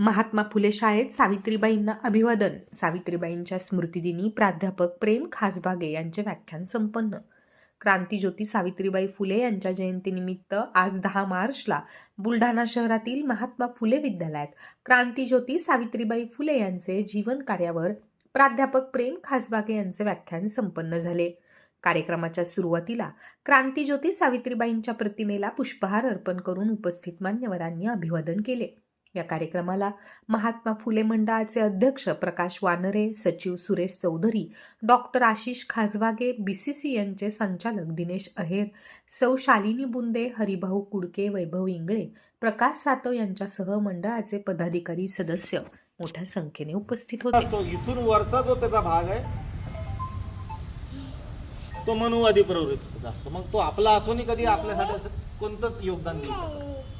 महात्मा फुले शाळेत सावित्रीबाईंना अभिवादन. सावित्रीबाईंच्या स्मृतिदिनी प्राध्यापक प्रेम खासबागे यांचे व्याख्यान संपन्न. क्रांतीज्योती सावित्रीबाई फुले यांच्या जयंतीनिमित्त आज दहा मार्चला बुलढाणा शहरातील महात्मा फुले विद्यालयात क्रांतीज्योती सावित्रीबाई फुले यांचे जीवन कार्यावर प्राध्यापक प्रेम खासबागे यांचे व्याख्यान संपन्न झाले. कार्यक्रमाच्या सुरुवातीला क्रांतीज्योती सावित्रीबाईंच्या प्रतिमेला पुष्पहार अर्पण करून उपस्थित मान्यवरांनी अभिवादन केले. या कार्यक्रमाला महात्मा फुले मंडळाचे अध्यक्ष प्रकाश वानरे सचिव सुरेश चौधरी डॉक्टर आशिष खासबागे बीसीसी यांचे संचालक दिनेश अहेर सौ शालिनी बुंदे हरिभाऊ कुडके वैभव इंगळे प्रकाश सातव यांच्यासह मंडळाचे पदाधिकारी सदस्य मोठ्या संख्येने उपस्थित होते. इथून वरचा जो त्याचा भाग आहे तो मनुवादी प्रवृत्तीचा असतो मग तो आपला असूनही कधी आपल्यासाठी कोणतंच योगदान देऊ शकतो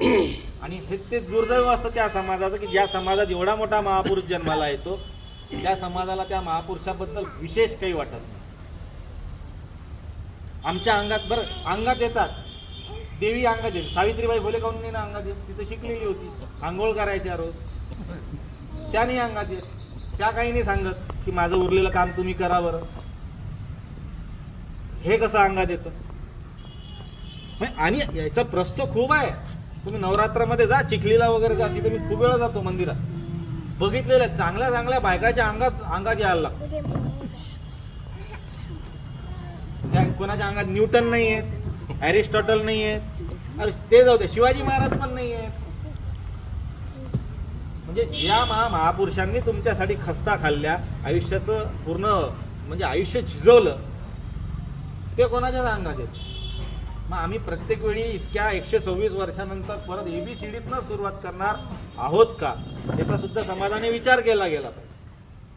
आणि हे ते दुर्दैव असतं त्या समाजाचं की ज्या समाजात एवढा मोठा महापुरुष जन्माला येतो त्या समाजाला त्या महापुरुषाबद्दल विशेष काही वाटत नाही आमच्या अंगात बरं अंगात येतात. देवी अंगात येते सावित्रीबाई फुले काऊन नाही ना अंगात येत? तिथं शिकलेली होती. आंघोळ करायच्या रोज. त्याने अंगात येत. त्या काही नाही सांगत की माझं उरलेलं काम तुम्ही करा बरं. हे कसं अंगात येतं? आणि याचा प्रश्न खूप आहे. तुम्ही नवरात्रामध्ये जा चिखलीला वगैरे जा तिथे मी खूप वेळा जातो मंदिरात. बघितलेलं आहे चांगल्या चांगल्या बायकाच्या अंगात अंगात यायला लागतो. त्या कोणाच्या अंगात न्यूटन नाही आहेत ॲरिस्टॉटल नाही आहेत अरे ते जाऊ दे शिवाजी महाराज पण नाही आहेत म्हणजे या महा महापुरुषांनी तुमच्यासाठी खस्ता खाल्ल्या आयुष्याचं पूर्ण म्हणजे आयुष्य झिजवलं. ते कोणाच्याच अंगात आहेत मग आम्ही प्रत्येक वेळी इतक्या एकशे सव्वीस वर्षानंतर परत ए बी सी डीतनं सुरुवात करणार आहोत का? याचा सुद्धा समाजाने विचार केला गेला पाहिजे.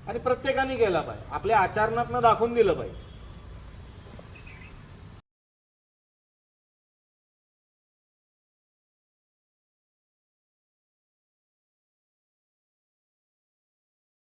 आणि प्रत्येकाने केला पाहिजे. आपल्या आचरणातनं दाखवून दिलं पाहिजे.